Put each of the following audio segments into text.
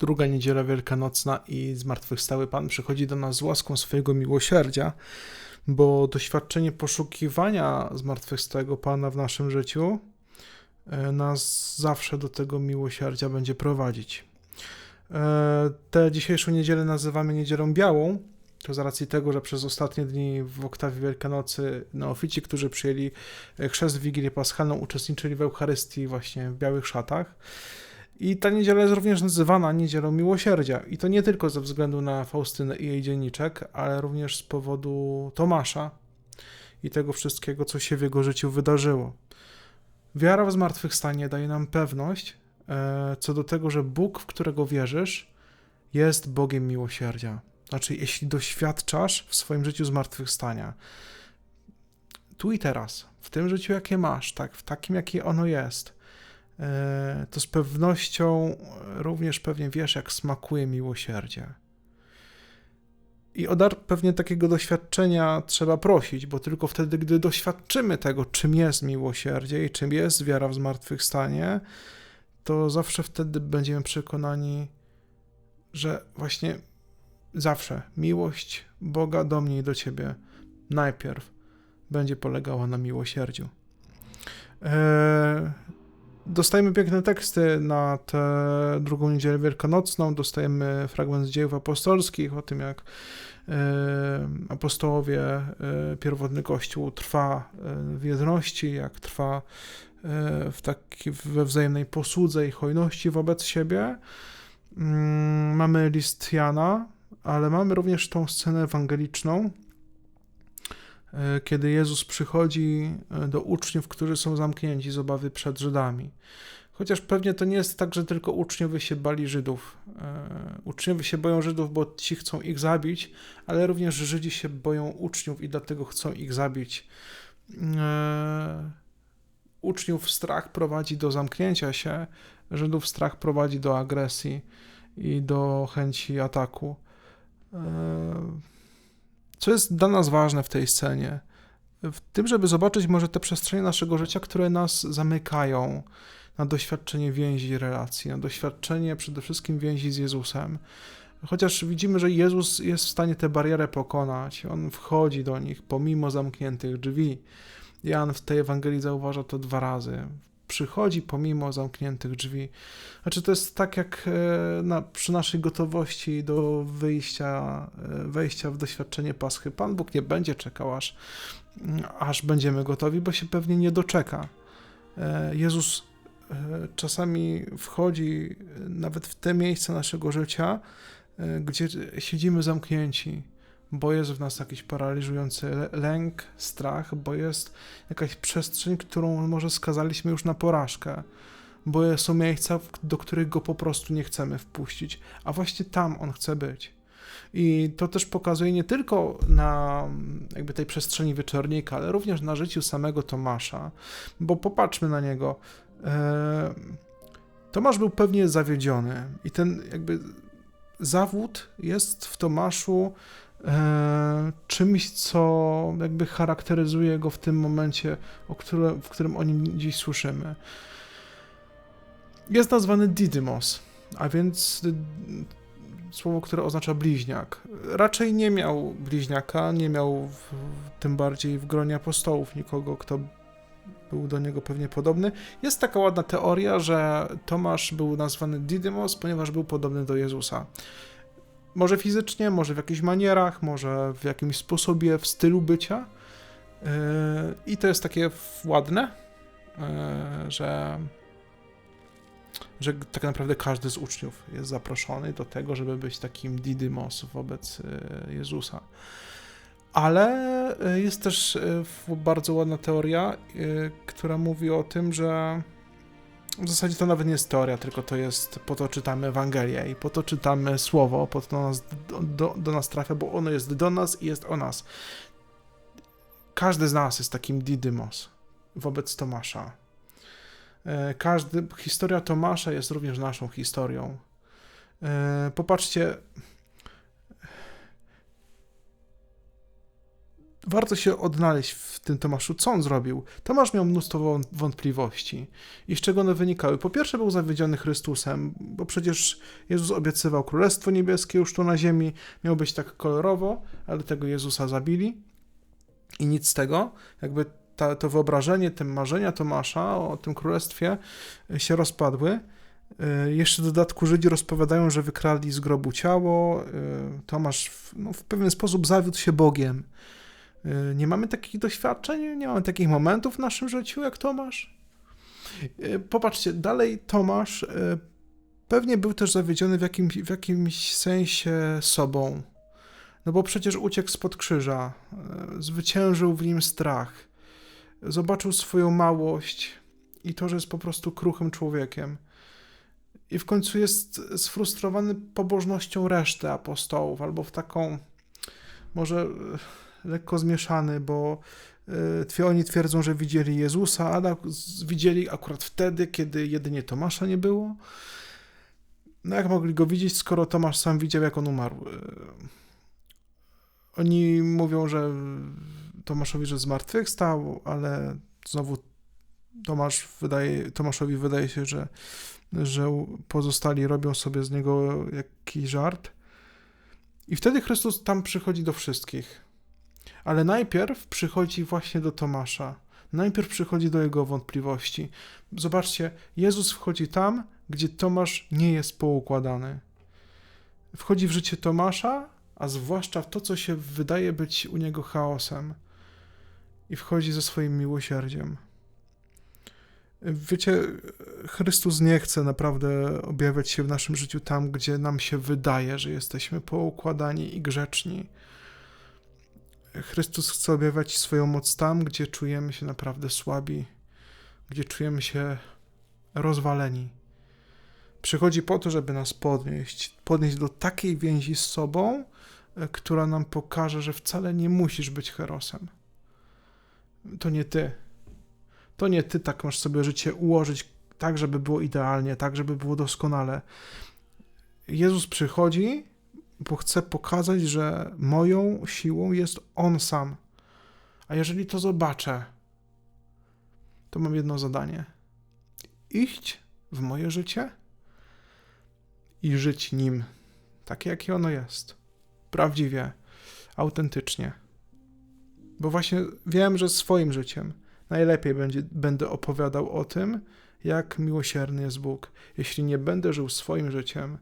druga niedziela wielkanocna i zmartwychwstały Pan przychodzi do nas z łaską swojego miłosierdzia, bo doświadczenie poszukiwania zmartwychwstałego Pana w naszym życiu e, nas zawsze do tego miłosierdzia będzie prowadzić. E, tę dzisiejszą niedzielę nazywamy Niedzielą Białą, to z racji tego, że przez ostatnie dni w oktawie Wielkanocy neofici, którzy przyjęli chrzest w Wigilię Paschalną, uczestniczyli w Eucharystii właśnie w białych szatach. I ta niedziela jest również nazywana Niedzielą Miłosierdzia. I to nie tylko ze względu na Faustynę i jej dzienniczek, ale również z powodu Tomasza i tego wszystkiego, co się w jego życiu wydarzyło. Wiara w zmartwychwstanie daje nam pewność e, co do tego, że Bóg, w którego wierzysz, jest Bogiem miłosierdzia. Znaczy, jeśli doświadczasz w swoim życiu zmartwychwstania, tu i teraz, w tym życiu, jakie masz, tak, w takim, jakie ono jest, to z pewnością również pewnie wiesz, jak smakuje miłosierdzie. I o dar pewnie takiego doświadczenia trzeba prosić, bo tylko wtedy, gdy doświadczymy tego, czym jest miłosierdzie i czym jest wiara w zmartwychwstanie, to zawsze wtedy będziemy przekonani, że właśnie zawsze miłość Boga do mnie i do ciebie najpierw będzie polegała na miłosierdziu. Eee, dostajemy piękne teksty na tę drugą niedzielę wielkanocną, dostajemy fragment z dziejów apostolskich o tym, jak e, apostołowie, e, pierwotny Kościół trwa e, w jedności, jak trwa w taki, we wzajemnej posłudze i hojności wobec siebie. Mm, mamy list Jana, ale mamy również tą scenę ewangeliczną, kiedy Jezus przychodzi e, do uczniów, którzy są zamknięci z obawy przed Żydami. Chociaż pewnie to nie jest tak, że tylko uczniowie się bali Żydów. E, uczniowie się boją Żydów, bo ci chcą ich zabić, ale również Żydzi się boją uczniów i dlatego chcą ich zabić. Uczniów strach prowadzi do zamknięcia się, Żydów strach prowadzi do agresji i do chęci ataku. Co jest dla nas ważne w tej scenie? W tym, żeby zobaczyć może te przestrzenie naszego życia, które nas zamykają na doświadczenie więzi i relacji, na doświadczenie przede wszystkim więzi z Jezusem. Chociaż widzimy, że Jezus jest w stanie tę barierę pokonać, on wchodzi do nich pomimo zamkniętych drzwi. Jan w tej Ewangelii zauważa to dwa razy przychodzi pomimo zamkniętych drzwi. Znaczy to jest tak jak e, na, przy naszej gotowości do wyjścia, e, wejścia w doświadczenie Paschy. Pan Bóg nie będzie czekał aż, aż będziemy gotowi, bo się pewnie nie doczeka. E, Jezus czasami wchodzi nawet w te miejsca naszego życia, gdzie siedzimy zamknięci bo jest w nas jakiś paraliżujący lęk, strach, bo jest jakaś przestrzeń, którą może skazaliśmy już na porażkę, bo są miejsca, do których go po prostu nie chcemy wpuścić, a właśnie tam on chce być. I to też pokazuje nie tylko na jakby tej przestrzeni wieczornika, ale również na życiu samego Tomasza, bo popatrzmy na niego. E, Tomasz był pewnie zawiedziony i ten jakby zawód jest w Tomaszu czymś, co jakby charakteryzuje go w tym momencie, o które, w którym o nim dziś słyszymy. Jest nazwany Didymos, a więc słowo, które oznacza bliźniak. Raczej nie miał bliźniaka, nie miał w, tym bardziej w gronie apostołów nikogo, kto był do niego pewnie podobny. Jest taka ładna teoria, że Tomasz był nazwany Didymos, ponieważ był podobny do Jezusa. Może fizycznie, może w jakichś manierach, może w jakimś sposobie, w stylu bycia. Yy, I to jest takie ładne, yy, że, że tak naprawdę każdy z uczniów jest zaproszony do tego, żeby być takim Didymos wobec yy, Jezusa. Ale jest też bardzo ładna teoria, która mówi o tym, że w zasadzie to nawet nie jest teoria, tylko to jest, po to czytamy Ewangelię i po to czytamy Słowo, po to do nas, do, do, nas trafia, bo ono jest do nas i jest o nas. Każdy z nas jest takim Didymos wobec Tomasza. E, każdy, historia Tomasza jest również naszą historią. E, popatrzcie, warto się odnaleźć w tym Tomaszu, co on zrobił. Tomasz miał mnóstwo wąt- wątpliwości. I z czego one wynikały? Po pierwsze, był zawiedziony Chrystusem, bo przecież Jezus obiecywał Królestwo Niebieskie już tu na ziemi, miał być tak kolorowo, ale tego Jezusa zabili. I nic z tego, jakby ta, to wyobrażenie, te marzenia Tomasza o tym królestwie y, się rozpadły. Y, Jeszcze w dodatku Żydzi rozpowiadają, że wykradli z grobu ciało. y, Tomasz w, no, w pewien sposób zawiódł się Bogiem. Y, Nie mamy takich doświadczeń, nie mamy takich momentów w naszym życiu jak Tomasz. Y, Popatrzcie, dalej Tomasz y, pewnie był też zawiedziony w jakimś, w jakimś sensie sobą. No bo przecież uciekł spod krzyża, zwyciężył w nim strach, zobaczył swoją małość i to, że jest po prostu kruchym człowiekiem. I w końcu jest sfrustrowany pobożnością reszty apostołów, albo w taką, może lekko zmieszany, bo e, oni twierdzą, że widzieli Jezusa, ale widzieli akurat wtedy, kiedy jedynie Tomasza nie było. No jak mogli go widzieć, skoro Tomasz sam widział, jak on umarł? E, Oni mówią, że Tomaszowi, że zmartwychwstał, ale znowu Tomasz wydaje, Tomaszowi wydaje się, że, że pozostali robią sobie z niego jakiś żart. I wtedy Chrystus tam przychodzi do wszystkich. Ale najpierw przychodzi właśnie do Tomasza. Najpierw przychodzi do jego wątpliwości. Zobaczcie, Jezus wchodzi tam, gdzie Tomasz nie jest poukładany. Wchodzi w życie Tomasza, a zwłaszcza w to, co się wydaje być u niego chaosem. I wchodzi ze swoim miłosierdziem. Wiecie, Chrystus nie chce naprawdę objawiać się w naszym życiu tam, gdzie nam się wydaje, że jesteśmy poukładani i grzeczni. Chrystus chce objawiać swoją moc tam, gdzie czujemy się naprawdę słabi, gdzie czujemy się rozwaleni. Przychodzi po to, żeby nas podnieść, podnieść do takiej więzi z sobą, e, która nam pokaże, że wcale nie musisz być herosem. To nie ty. To nie ty tak masz sobie życie ułożyć tak, żeby było idealnie, tak, żeby było doskonale. Jezus przychodzi, bo chce pokazać, że moją siłą jest On sam. A jeżeli to zobaczę, to mam jedno zadanie: iść w moje życie i żyć nim, takie jakie ono jest. Prawdziwie, autentycznie. Bo właśnie wiem, że swoim życiem najlepiej będzie, będę opowiadał o tym, jak miłosierny jest Bóg. Jeśli nie będę żył swoim życiem,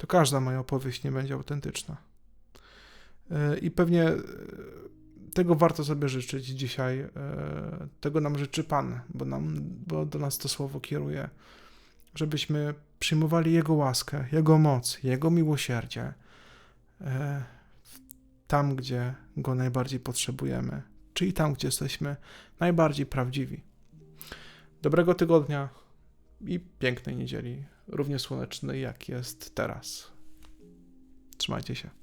to każda moja opowieść nie będzie autentyczna. Yy, I pewnie yy, tego warto sobie życzyć dzisiaj. Yy, Tego nam życzy Pan, bo, nam, bo do nas to słowo kieruje. Żebyśmy przyjmowali Jego łaskę, Jego moc, Jego miłosierdzie tam, gdzie Go najbardziej potrzebujemy, czyli tam, gdzie jesteśmy najbardziej prawdziwi. Dobrego tygodnia i pięknej niedzieli, równie słonecznej jak jest teraz. Trzymajcie się.